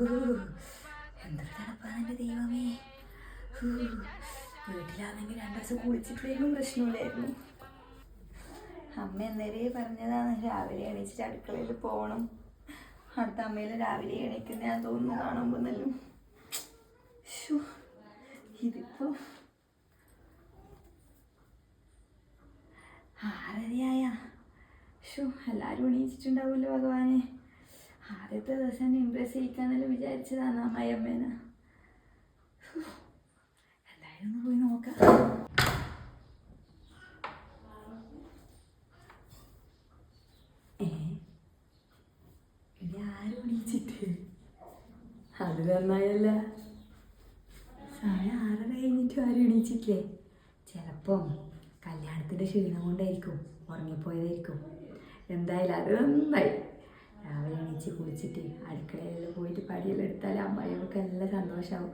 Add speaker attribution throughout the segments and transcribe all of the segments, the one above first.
Speaker 1: എന്തൊരു തണുപ്പാണ് എന്റെ ദൈവമേ. വീട്ടിലാണെങ്കിൽ രണ്ടു ദിവസം കുളിച്ചിട്ടില്ലെങ്കിലും പ്രശ്നമില്ലായിരുന്നു. അമ്മ എന്നേരെ പറഞ്ഞതാണ് രാവിലെ എണീച്ചിട്ട് അടുക്കളയിൽ പോകണം. അടുത്ത അമ്മയിൽ രാവിലെ എണീക്കുന്ന ഞാൻ തോന്നുന്നു കാണുമ്പോൾ നല്ലും ഇതിപ്പോ ആരതിയായ? ഷോ എല്ലാവരും എണീച്ചിട്ടുണ്ടാവുമല്ലോ ഭഗവാനെ. ആദ്യത്തെ ദിവസം ഇമ്പ്രസ് ചെയ്യിക്കാന്നല്ല വിചാരിച്ചതാണ് അമ്മയമ്മേനെ. എന്തായാലും ഒന്ന് പോയി നോക്കാം. അത് നന്നായല്ല. സമയം ആറ് കഴിഞ്ഞിട്ടും ആരും എണീച്ചിട്ടില്ലേ? ചിലപ്പം കല്യാണത്തിന്റെ ക്ഷീണം കൊണ്ടായിരിക്കും ഉറങ്ങിപ്പോയതായിരിക്കും. എന്തായാലും അത് നന്നായി. രാവിലെ എണീച്ച് കുളിച്ചിട്ട് അടുക്കളയിൽ പോയിട്ട് പടിയെല്ലാം എടുത്താൽ അമ്മായിയൊക്കെ നല്ല സന്തോഷമാവും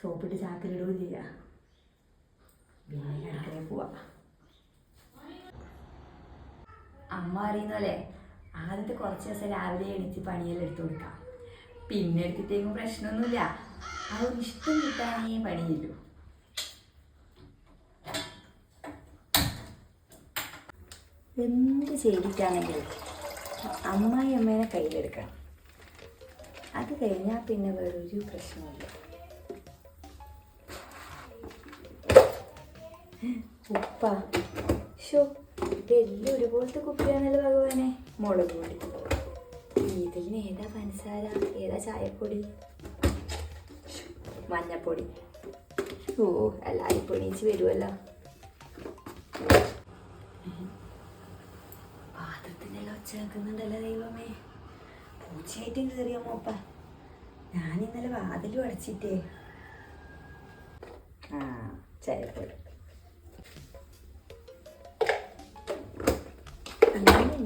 Speaker 1: സോപ്പിട്ട് ചാക്കിലിടുകയും ചെയ്യാം. പിന്നെ അടുക്കളയിൽ പോവാം. അമ്മ അറിയുന്ന ആദ്യത്തെ കുറച്ച് ദിവസം രാവിലെ എണീച്ച് പണിയെല്ലാം എടുത്തു കൊടുക്കാം. പിന്നെ എടുത്തിട്ടേക്കും പ്രശ്നമൊന്നുമില്ല. ആ ഒരു ഇഷ്ടം കിട്ടാനേ പണിയില്ലൂ എന്ത് ചെയ്തിട്ടാണെങ്കിലും അമ്മായി അമ്മേനെ കയ്യിലെടുക്കണം. അത് കഴിഞ്ഞാൽ പിന്നെ വേറൊരു പ്രശ്നമില്ല ഉപ്പ ഷോ ഇതെല്ലാം ഒരുപോലത്തെ കുപ്പിയാണല്ലോ ഭഗവാനെ. മുളക് പൊടി. ഇതിന് ഏതാ പഞ്ചസാര? ഏതാ ചായപ്പൊടി? മഞ്ഞപ്പൊടി. ഓ എല്ലാവരും അരിപ്പൊടിച്ച് വരുമല്ലോ പാത്രത്തിനെല്ലാം ഒച്ച കേൾക്കുന്നുണ്ടല്ലോ ദൈവമേ. പൂച്ചയായിട്ടും കയറിയ മോപ്പ? ഞാൻ ഇന്നലെ വാതിലും അടച്ചിട്ടേ ആ ചായപ്പൊടി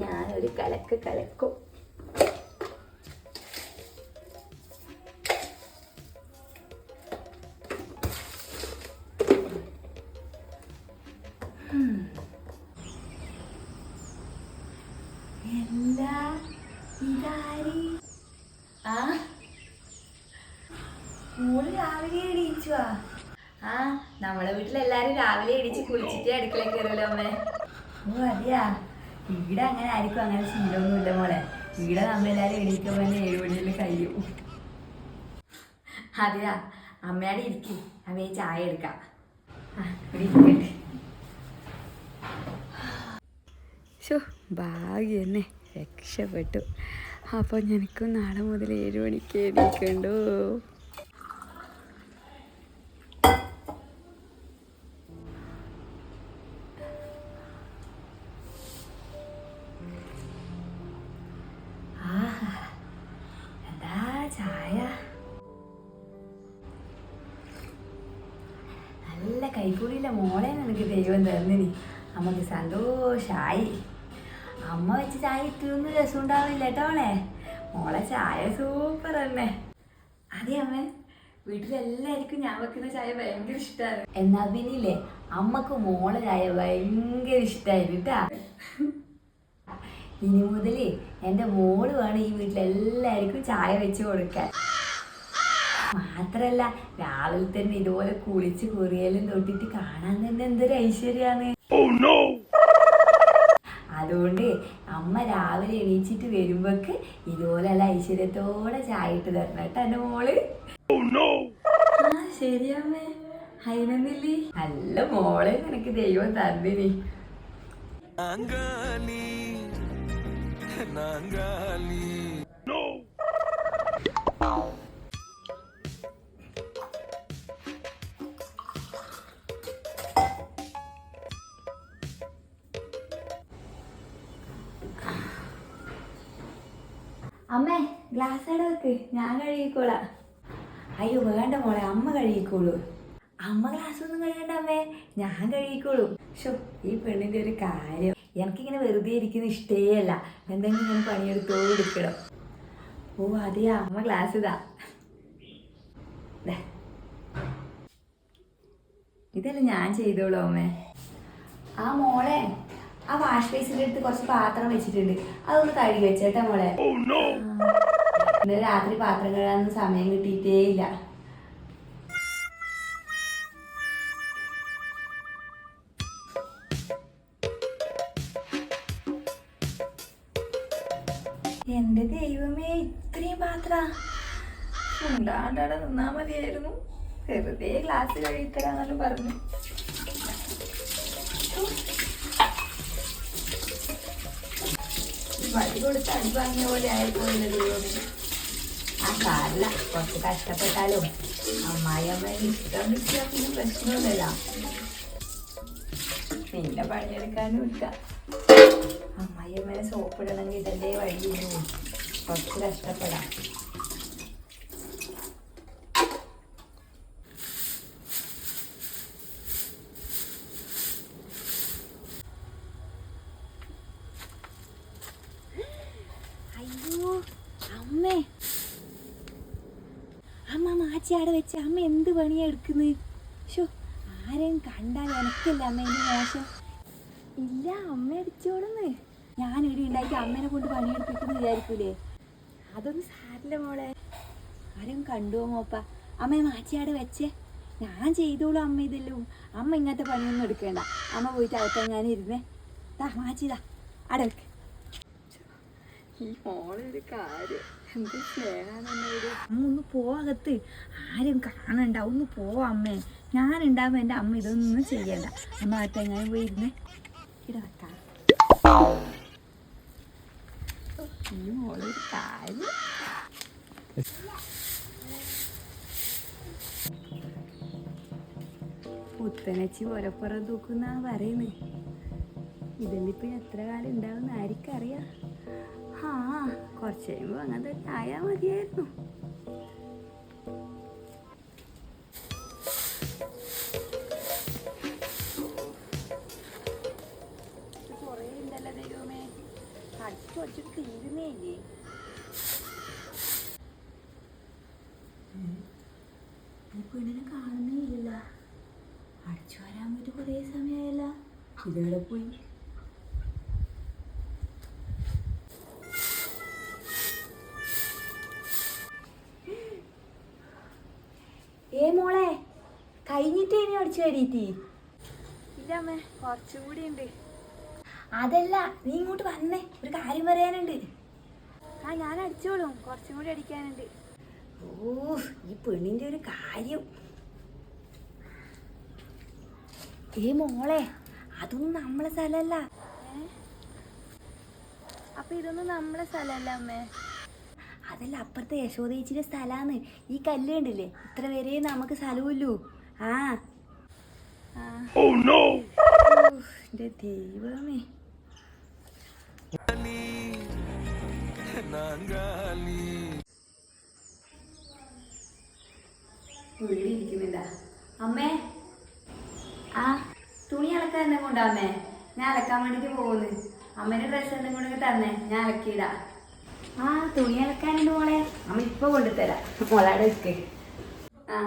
Speaker 1: ഞാനൊരു കലക്ക് കലക്കും. മോൾ രാവിലെ എണീച്ചുവാ. ആ നമ്മളെ വീട്ടിലെല്ലാരും രാവിലെ എണീച്ച് കുളിച്ചിട്ട് അടുക്കള കയറുമല്ലോ അമ്മേ. ഓ അതെയാ. ഇവിടെ അങ്ങനെ ആയിരിക്കും അങ്ങനെ ശീലമൊന്നുമില്ല മോളെ. ഇവിടെ നമ്മളെല്ലാരും എണീക്കുമ്പോൾ തന്നെ ഏഴ് മണിയിൽ കഴിയും. അതെയാ. അമ്മയോടെ ഇരിക്കും. അമ്മയെ ചായ എടുക്കാം. ഇരിക്കട്ടെ. ഷോ ഭാഗ്യം തന്നെ രക്ഷപ്പെട്ടു. അപ്പോൾ എനിക്കും നാളെ മുതൽ ഏഴ് മണിക്ക് എണീക്കണ്ടോ? ചായ നല്ല കൈക്കൂലിയില്ല മോളെ നിനക്ക് ദൈവം തന്നിനി നമുക്ക് സന്തോഷായി. അമ്മ വെച്ച് ചായ ഇട്ടൊന്നും രസം ഉണ്ടാവില്ല കേട്ടോളെ മോളെ ചായ സൂപ്പർ തന്നെ അതെ അമ്മ വീട്ടിലെല്ലാവർക്കും ഞാൻ വെക്കുന്ന ചായ ഭയങ്കര ഇഷ്ടമാണ് എന്നാ പിന്നില്ലേ അമ്മയ്ക്ക് മോളെ ചായ ഭയങ്കര ഇഷ്ടമായിരുന്നു കേട്ടാ ഇനി മുതൽ എന്റെ മോൾ വേണം ഈ വീട്ടിലെല്ലാവർക്കും ചായ വെച്ച് കൊടുക്കാൻ. മാത്രല്ല രാവിലെ തന്നെ ഇതുപോലെ കുളിച്ച് കുറിയലും തൊട്ടിട്ട് കാണാൻ തന്നെ എന്തൊരു ഐശ്വര്യാണ്. അതുകൊണ്ട് അമ്മ രാവിലെ എണീച്ചിട്ട് വരുമ്പോക്ക് ഇതുപോലെ നല്ല ഐശ്വര്യത്തോടെ ചായ ഇട്ട് തരണം കേട്ടോ എന്റെ മോൾ. ആ ശരിയമ്മേ അതിനൊന്നില്ലേ നല്ല മോളെ നിനക്ക് ദൈവം തന്നിനി.
Speaker 2: Nangali, No!
Speaker 1: അമ്മേ ഗ്ലാസ് അവിടെ വെക്ക്. ഞാൻ കഴുകിക്കോളാം. അയ്യോ വേണ്ട മോളെ അമ്മ കഴുകിക്കോളൂ. അമ്മ ഗ്ലാസ് ഒന്നും കഴുകണ്ട അമ്മേ. ഞാൻ കഴുകിക്കോളൂ. ഷോ ഈ പെണ്ണിന്റെ ഒരു കാര്യം. എനിക്കിങ്ങനെ വെറുതെ ഇരിക്കുന്ന ഇഷ്ടേ അല്ല എന്തെങ്കിലും ഇങ്ങനെ പണിയെടുത്തോ എടുക്കണം ഓ അതെയാ. അമ്മ ക്ലാസ് ഇതാ. ഇതല്ലേ ഞാൻ ചെയ്തോളൂ അമ്മേ. ആ മോളെ ആ വാഷ് ബേസിന്റെ അടുത്ത് കുറച്ച് പാത്രം വെച്ചിട്ടുണ്ട്. അതൊന്ന് കഴുകി വെച്ചേട്ടാ മോളെ. ആ. ഇന്നലെ രാത്രി പാത്രം കഴുകാനൊന്നും സമയം കിട്ടിയിട്ടേ ഇല്ല എന്റെ ദൈവമേ ഇത്രയും പാത്ര. ഉണ്ടാണ്ടാടെ നിന്നാ മതിയായിരുന്നു. വെറുതെ ഗ്ലാസ് കഴിത്തരാന്നെല്ലാം പറഞ്ഞു. വഴി കൊടുത്ത് അടി വാങ്ങിയ പോലെ ആയിപ്പോയില്ല ആ സാരില്ല കുറച്ച് കഷ്ടപ്പെട്ടാലും അമ്മായി അമ്മേനെ ഇഷ്ടം കിട്ടിയാൽ പിന്നെ പ്രശ്നമൊന്നുമില്ല. പിന്നെ പണിയെടുക്കാനും ഇല്ല. അമ്മായി അമ്മേനെ സോപ്പിടണമെങ്കിൽ ഇതല്ലേ വഴിയുള്ളൂ കുറച്ച് കഷ്ടപ്പെടാം.
Speaker 2: അയ്യോ അമ്മേ. അമ്മ വെച്ച് അമ്മ എന്ത് പണിയാ എടുക്കുന്നത് ഷോ ആരെയും കണ്ടാൽ എനിക്കല്ല അമ്മ ഇനി മോശം? ഇല്ല അമ്മ അടിച്ചോടുന്ന്. ഞാൻ ഇവിടെ ഉണ്ടാക്കി അമ്മേനെ കൊണ്ട് പണിയെടുപ്പിക്കുന്നു വിചാരിക്കൂലേ? അതൊന്നും സാരില്ല മോളെ. ആരും കണ്ടുവോ മോപ്പ? അമ്മ മാച്ചിയാടെ വെച്ചേ. ഞാൻ ചെയ്തോളൂ അമ്മ ഇതെല്ലാം. അമ്മ ഇങ്ങനത്തെ പണിയൊന്നും എടുക്കേണ്ട. അമ്മ പോയിട്ട് അകത്തെങ്ങാനും ഇരുന്നേ. താ മാച്ചിതാ അടക്ക്
Speaker 1: ഈ മോളൊരു കാര്യം. എന്ത് സ്നേഹാന്നോട്
Speaker 2: അമ്മ ഒന്ന് പോകത്ത് ആരും കാണണ്ട. ഒന്ന് പോവാ അമ്മേ. ഞാൻ ഉണ്ടാവുമ്പോ എന്റെ അമ്മ ഇതൊന്നും ചെയ്യണ്ട. അമ്മ അകത്താൻ ഞാൻ പോയിരുന്നേ ഇവിടെ വെക്കാം
Speaker 1: ഈ മോളൊരു കാര്യം ഒരപ്പുറം തൂക്കുന്ന പറയുന്നേ ഇതിലിപ്പോ എത്ര കാലം ഉണ്ടാവുന്ന ആർക്കറിയാം? ആ കുറച്ച് കഴിയുമ്പോ അങ്ങനത്തെ ആയാ മതിയായിരുന്നു.
Speaker 2: ഇല്ലേ
Speaker 1: ഈ പെണ്ണിനെ കാണുന്നേ ഇല്ല അടിച്ചു വരാൻ പറ്റി കുറേ സമയമായല്ല ഇതെവിടെ പോയി ഏ മോളെ കഴിഞ്ഞിട്ട് ഇനി അടിച്ചു വരീത്തി
Speaker 2: ഇല്ല അമ്മേ കുറച്ചും കൂടി ഉണ്ട്
Speaker 1: അതല്ല നീ ഇങ്ങോട്ട് വന്നേ ഒരു കാര്യം പറയാനുണ്ട്.
Speaker 2: ആ ഞാൻ അടിച്ചോളും. കുറച്ചും കൂടി അടിക്കാനുണ്ട്.
Speaker 1: ഓ ഈ പെണ്ണിന്റെ ഒരു കാര്യം. ഏ മോളെ അതൊന്നും നമ്മളെ സ്ഥലമല്ല.
Speaker 2: അപ്പൊ ഇതൊന്നും നമ്മളെ സ്ഥലമല്ല അമ്മേ.
Speaker 1: അതല്ല അപ്പുറത്തെ യശോദയിച്ചിന്റെ സ്ഥലമാണ്. ഈ കല്ല് കണ്ടില്ലേ? ഇത്ര വരെ നമുക്ക് സ്ഥലമില്ലൂ ആ.
Speaker 2: ആ.
Speaker 1: എന്റെ ഇരിക്കുന്നില്ല അമ്മേ. ആ തുണി അലക്കാൻ എന്നെ കൊണ്ടാ അമ്മേ? ഞാൻ അലക്കാൻ വേണ്ടിട്ട് പോകുന്നു. അമ്മേന്റെ ഡ്രസ്സ് എന്തെങ്കിലും കൊണ്ടെങ്കിൽ തന്നെ. ഞാൻ അലക്കിയിടാ. ആ തുണി അലക്കാനുണ്ട് മോളെ. അമ്മ ഇപ്പൊ കൊണ്ടുതരാം മോളാടെ വെക്ക് ആ.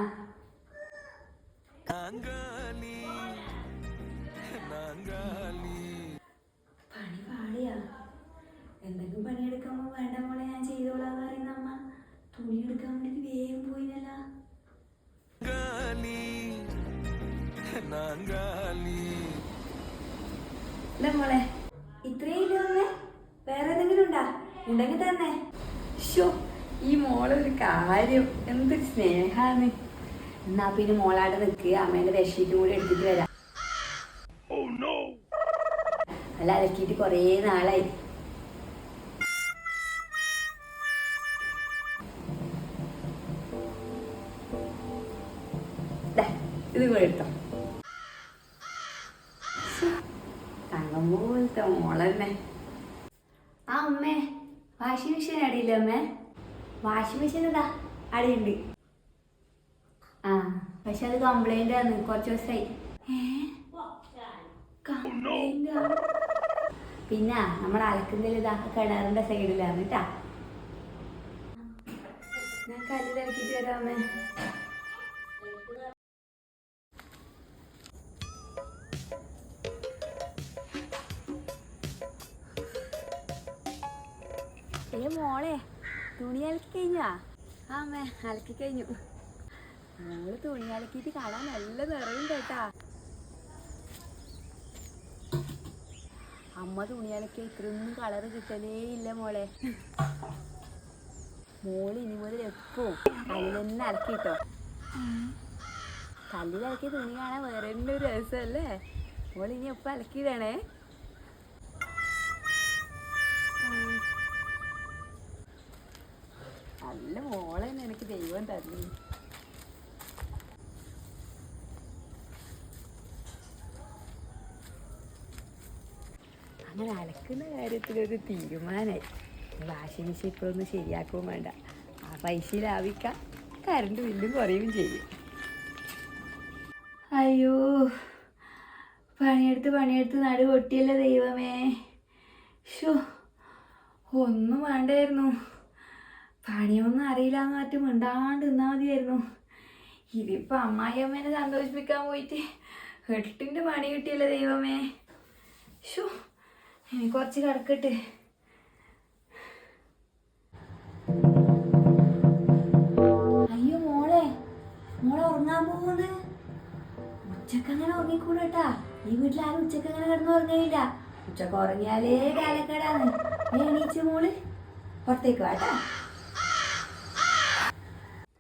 Speaker 1: കാര്യം? എന്ത് സ്നേഹാന്ന്. എന്നാ പിന്നെ മോളാടെ നിൽക്കുക അമ്മേന്റെ ബെഡ്ഷീറ്റും കൂടി എടുത്തിട്ട് വരാം. അല്ല അലക്കിയിട്ട് കുറേ നാളായി. ദാ, ഇത് കൂടെ എടുത്തോ. തങ്കം പോലത്തെ മോളന്നെ. ആ അമ്മേ വാഷിംഗ് മെഷീൻ അടിയില്ല അമ്മേ വാഷിംഗ് മെഷീൻ ഇതാ അടിയുണ്ട്. ആ പക്ഷെ അത് കംപ്ലൈന്റ് ആണ് കുറച്ച് ദിവസമായി പിന്നെ നമ്മൾ അലക്കുന്നതിൽ ഇതാ കിണറിന്റെ സൈഡിലാണ് കേട്ടാ ഞാൻ കല്ലിലക്കിട്ട് വരാമേ
Speaker 2: മോളെ തുണി അലക്കി കഴിഞ്ഞാ ആ അമ്മേ അലക്കി കഴിഞ്ഞു മോൾ തുണി അലക്കിയിട്ട് കാണാൻ നല്ല നിറയും കേട്ടാ. അമ്മ തുണി അലക്കി ഇത്രയൊന്നും കളറ് കിട്ടലേ ഇല്ല മോളെ. മോൾ ഇനി മുതൽ എപ്പോ അതിൽ തന്നെ അലക്കിട്ടോ? കല്ലിൽ അലക്കിയ തുണി കാണാൻ വേറെ ഒരു രസമല്ലേ മോൾ എപ്പോ അലക്കിയിടണേ? എനിക്ക് ദൈവം തന്നു അങ്ങനെ അലക്കുന്ന കാര്യത്തിലൊരു തീരുമാനമായി വാഷിംഗ് മെഷീൻ ഇപ്പോഴൊന്ന് ശരിയാക്കുകയും വേണ്ട. ആ പൈസ ലാഭിക്കാം. കറണ്ട് ബില്ലും കുറയും ചെയ്യും.
Speaker 1: അയ്യോ പണിയെടുത്ത് പണിയെടുത്ത് നടു പൊട്ടിയല്ലോ ദൈവമേ. ഷോ ഒന്നും വേണ്ടായിരുന്നു. പണിയൊന്നും അറിയില്ല എന്ന് മിണ്ടാണ്ട് നിന്നാൽ മതിയായിരുന്നു. ഇതിപ്പോൾ അമ്മായി അമ്മേനെ സന്തോഷിപ്പിക്കാൻ പോയിട്ട് എട്ടിന്റെ പണി കിട്ടിയല്ലോ ദൈവമേ. ഷോ കുറച്ച് കിടക്കട്ടെ. അയ്യോ മോളെ മോളെ ഉറങ്ങാൻ പോകുന്നത് ഉച്ചയ്ക്ക് അങ്ങനെ ഉറങ്ങിക്കൂടട്ടാ. ഈ വീട്ടിൽ ആരും ഉച്ചയ്ക്ക് അങ്ങനെ കിടന്ന് ഉറങ്ങയില്ല ഉച്ചയ്ക്ക് ഉറങ്ങിയാലേ കാലക്കേടാണ്. എണീച്ച് മോൾ പുറത്തേക്ക് വാട്ടാ